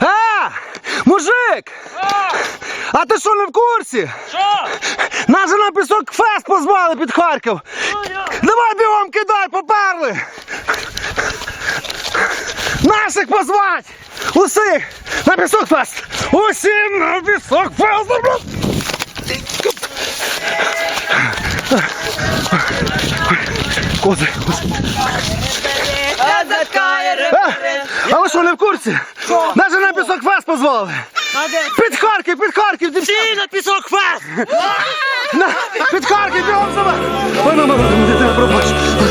А! Мужик! А ти що не в курсі? Що? Нас же на пісок фест позвали під Харків. Давай бігом кидай, поперли! Наших позвать! Усіх! На пісок фест! Усім на пісок фест! Кози. А, ви що не в курсі? Навіть на пісок фест позвали! Під Харків, під Харків! дівчата! Всі на пісок фест! Під Харків, бігом за мене! Ой, мама, мама, я